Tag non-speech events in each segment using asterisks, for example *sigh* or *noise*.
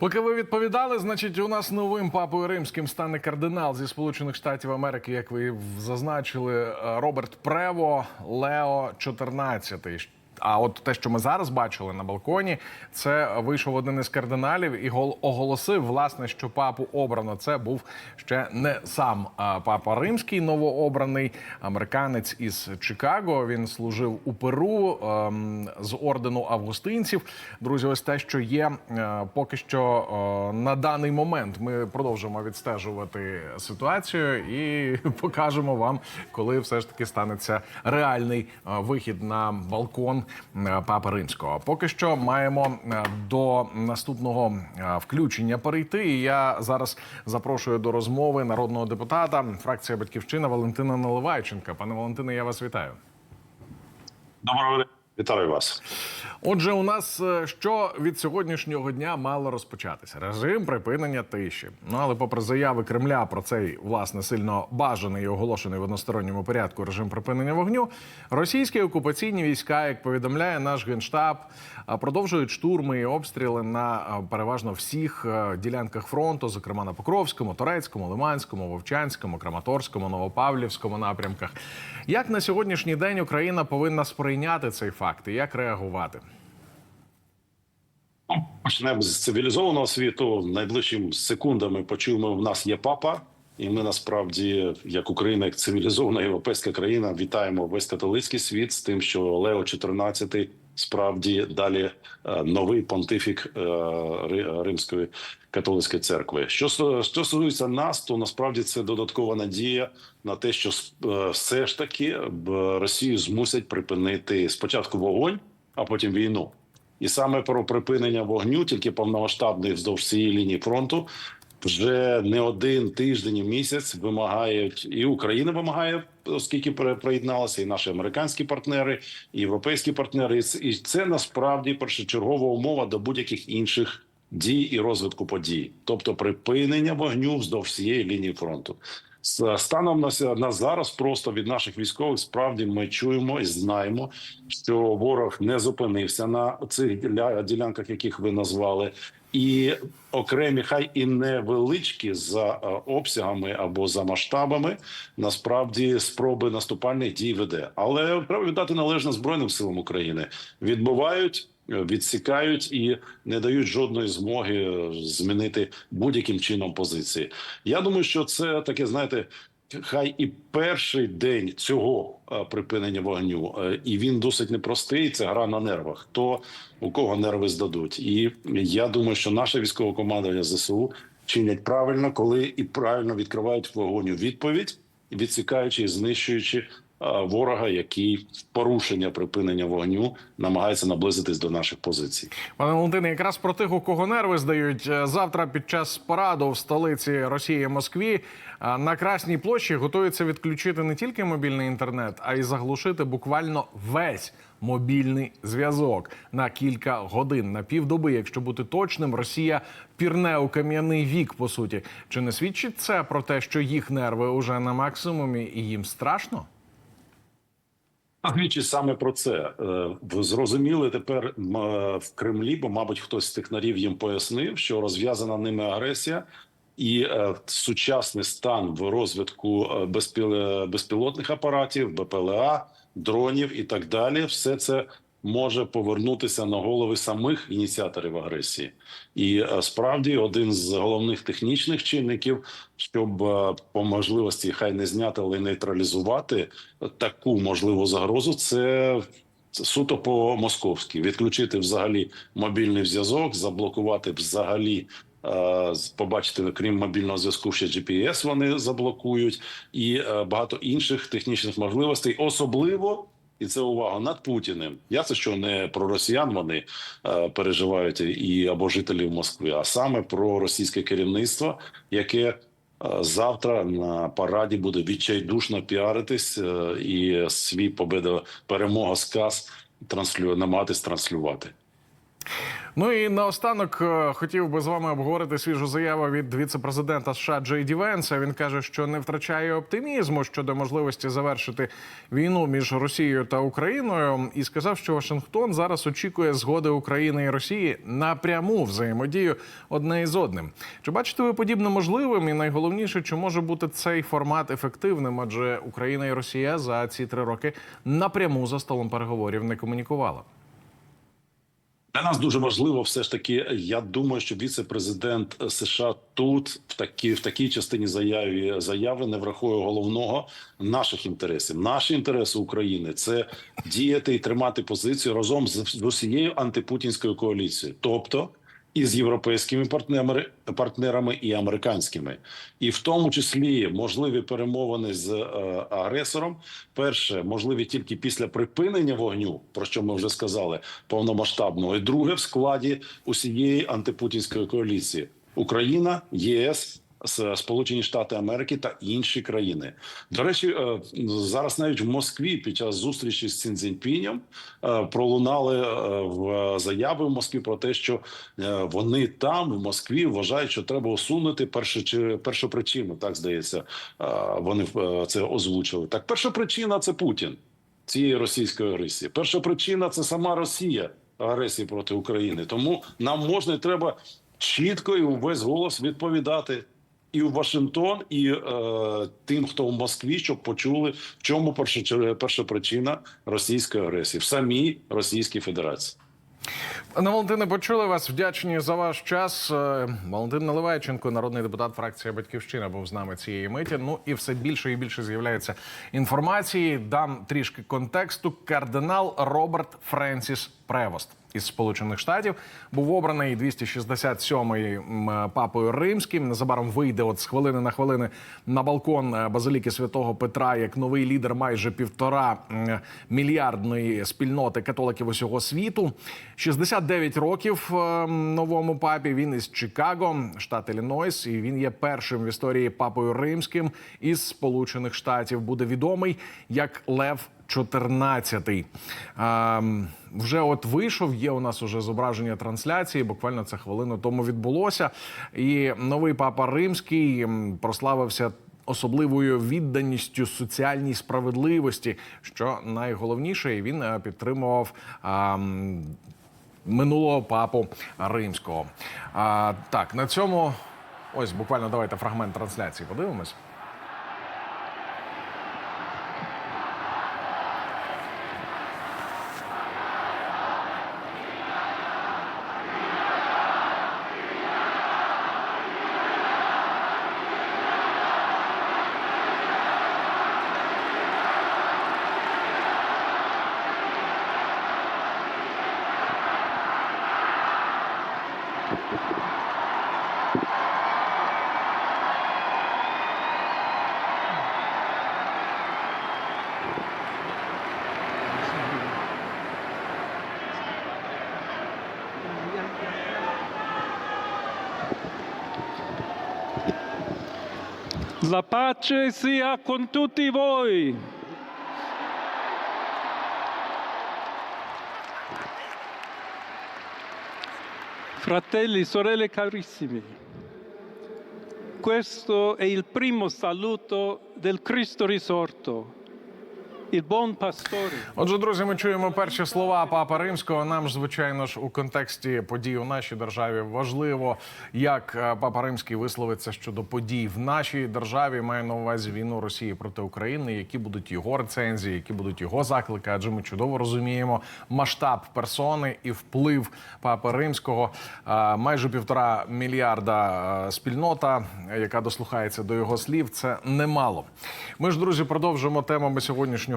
Поки ви відповідали, значить, у нас новим папою римським стане кардинал зі Сполучених Штатів Америки, як ви зазначили, е, Роберт Прево Лео 14. А от те, що ми зараз бачили на балконі, це вийшов один із кардиналів і гол- оголосив, власне, що папу обрано. Це був ще не сам папа римський новообраний американець із Чикаго. Він служив у Перу ем, з ордену августинців. Друзі, ось те, що є е, поки що е, на даний момент. Ми продовжимо відстежувати ситуацію і *laughs* покажемо вам, коли все ж таки станеться реальний е, вихід на балкон Папи Римського. Поки що маємо е, до наступного е, включення перейти. І я зараз запрошую до розмови народного депутата фракція Батьківщина Валентина Наливайченка. Пане Валентине, я вас вітаю. Доброго дня. Вітаю вас. Отже, у нас е, що від сьогоднішнього дня мало розпочатися? Режим припинення тиші. Ну але, попри заяви Кремля про цей власне сильно бажаний і оголошений в односторонньому порядку режим припинення вогню, російські окупаційні війська, як повідомляє наш генштаб, продовжують штурми і обстріли на переважно всіх е, ділянках фронту, зокрема на Покровському, Торецькому, Лиманському, Вовчанському, Краматорському, Новопавлівському напрямках. Як на сьогоднішній день Україна повинна сприйняти цей факт і як реагувати? Почнемо з цивілізованого світу. Найближчим секундами почуємо, в нас є папа, і ми насправді, як Україна, як цивілізована європейська країна, вітаємо весь католицький світ з тим, що Лео 14 справді далі е, новий понтифік е, Римської католицької церкви. Що що стосується нас, то насправді це додаткова надія на те, що е, все ж таки Росію змусять припинити спочатку вогонь, а потім війну. І саме про припинення вогню, тільки повномасштабний вздовж цієї лінії фронту, вже не один тиждень і місяць вимагають, і Україна вимагає, оскільки при- приєдналися, і наші американські партнери, і європейські партнери. І це- насправді першочергова умова до будь-яких інших дій і розвитку подій, тобто припинення вогню вздовж всієї лінії фронту. Станом на, на зараз просто від наших військових справді ми чуємо і знаємо, що ворог не зупинився на цих ділянках, яких ви назвали, і окремі, хай і невеличкі за е, обсягами або за масштабами, насправді спроби наступальних дій веде. Але треба віддати належне збройним силам України. Відбувають. е, Відсікають і не дають жодної змоги е, змінити будь-яким чином позиції. Я думаю, що це таке, знаєте, хай і перший день цього е, припинення вогню, е, і він досить непростий. Це гра на нервах. Хто у кого нерви здадуть, і я думаю, що наше військове командування ЗСУ чинять правильно, коли і правильно відкривають вогонь у відповідь, відсікаючи і знищуючи ворога, який в порушення припинення вогню намагається наблизитись до наших позицій. Пане Валентине, якраз про тих, у кого нерви здають Е, завтра під час параду в столиці Росії Москві е, на Красній площі готуються відключити не тільки мобільний інтернет, а й заглушити буквально весь мобільний зв'язок на кілька годин, на півдоби. Якщо бути точним, Росія пірне у кам'яний вік. По суті, чи не свідчить це про те, що їх нерви уже на максимумі і їм страшно? Двічі саме про це Е, зрозуміли тепер е, в Кремлі, бо мабуть хтось з технарів їм пояснив, що розв'язана ними агресія і е, сучасний стан в розвитку безпілотних апаратів, БПЛА, дронів і так далі. Все це може повернутися на голови самих ініціаторів агресії, і е, справді один з головних технічних чинників, щоб е, по можливості хай не зняти, але й нейтралізувати таку можливу загрозу, це суто по московськи відключити взагалі мобільний зв'язок, заблокувати взагалі. е, Побачити, крім мобільного зв'язку, ще GPS вони заблокують, і багато інших технічних можливостей, особливо і це увага над Путіним. Я це що не про росіян вони е, переживають і або жителів Москви, а саме про російське керівництво, яке е, завтра на параді буде відчайдушно піаритись е, і свій победа перемога сказ транслює намагатись транслювати. Ну і наостанок е, хотів би з вами обговорити свіжу заяву від віце-президента США Джей Ді Венса. Він каже, що не втрачає оптимізму щодо можливості завершити війну між Росією та Україною, і сказав, що Вашингтон зараз очікує згоди України і Росії на пряму взаємодію одне із одним. Чи бачите ви подібне можливим? І найголовніше, чи може бути цей формат ефективним? Адже Україна і Росія за ці три роки напряму за столом переговорів не комунікували. Для нас дуже важливо, все ж таки. Я думаю, що віце-президент США тут в такій в такій частині заяви заяви не врахує головного наших інтересів. Наші інтереси України це діяти і тримати позицію разом з, з усією антипутінською коаліцією, тобто і з європейськими партнерами, партнерами і американськими, і в тому числі можливі перемовини з е, агресором. Перше можливі тільки після припинення вогню, про що ми вже сказали, повномасштабного, і друге в складі усієї антипутінської коаліції: Україна, ЄС. Сполучені Штати Америки та інші країни до речі, е, зараз навіть в Москві під час зустрічі з Цзіньпінем е, пролунали е, в заяви в Москві про те, що вони там в Москві вважають, що треба усунути першу чи першу причину. Так здається, вони це озвучили. Так, перша причина це Путін цієї російської агресії. Перша причина це сама Росія агресії проти України. Тому нам можна і треба чітко і увесь голос відповідати. І в Вашингтон, і е, тим, хто в Москві, щоб почули, в чому перша, причина російської агресії в самій Російській Федерації. Пане Валентине, почули вас. Вдячні за ваш час. Е, Валентин Наливайченко, народний депутат фракція Батьківщина, був з нами цієї миті. Ну і все більше і більше з'являється інформації. Дам трішки контексту. Кардинал Роберт Френсіс Превост із Сполучених Штатів був обраний 267-й м, папою римським. Незабаром вийде от з хвилини на хвилини на балкон е, базиліки святого Петра як новий лідер майже півтора мільярдної спільноти католиків усього світу. 69 років е, новому папі. Він із Чикаго, штат Іллінойс, і він є першим в історії папою римським із Сполучених Штатів. Буде відомий як Лев 14. Ем, вже от вийшов. Є у нас уже зображення трансляції. Буквально це хвилину тому відбулося. І новий папа римський прославився. Особливою відданістю соціальній справедливості, що найголовніше, він е, підтримував ем, минулого папу римського. А, так, на цьому ось буквально давайте фрагмент трансляції подивимось. La pace sia con tutti voi. Fratelli, sorelle carissimi, questo è il primo saluto del Cristo risorto. Отже, друзі, ми чуємо перші слова Папа Римського. Нам ж, звичайно ж, у контексті подій у нашій державі важливо, як е, Папа Римський висловиться щодо подій в нашій державі. Має на увазі війну Росії проти України, які будуть його рецензії, які будуть його заклики. Адже ми чудово розуміємо масштаб персони і вплив Папи Римського. Е, Майже півтора мільярда е, спільнота, яка дослухається до його слів, це немало. Ми ж, друзі, продовжуємо темами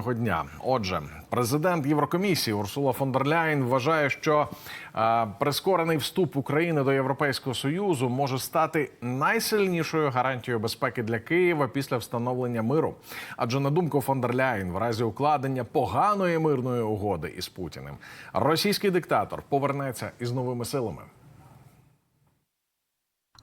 сьогоднішнього дня. Отже, президент Єврокомісії Урсула фон дер Ляйн вважає, що е, прискорений вступ України до Європейського союзу може стати найсильнішою гарантією безпеки для Києва після встановлення миру. Адже на думку фон дер Ляйн, в разі укладення поганої мирної угоди із Путіним, російський диктатор повернеться із новими силами.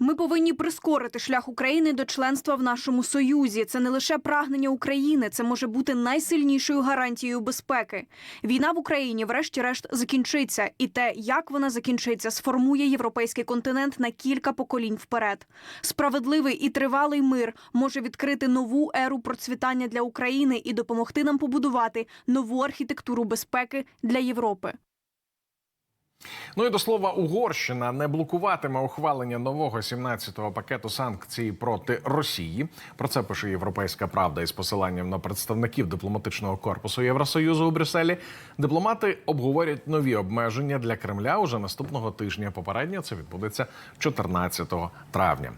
Ми повинні прискорити шлях України до членства в нашому союзі. Це не лише прагнення України, це може бути найсильнішою гарантією безпеки. Війна в Україні, врешті-решт, закінчиться, і те, як вона закінчиться, сформує європейський континент на кілька поколінь вперед. Справедливий і тривалий мир може відкрити нову еру процвітання для України і допомогти нам побудувати нову архітектуру безпеки для Європи. Ну і до слова, Угорщина не блокуватиме ухвалення нового 17-го пакету санкцій проти Росії. Про це пише Європейська Правда із посиланням на представників дипломатичного корпусу Євросоюзу у Брюсселі. Дипломати обговорять нові обмеження для Кремля уже наступного тижня. Попередньо це відбудеться 14 травня.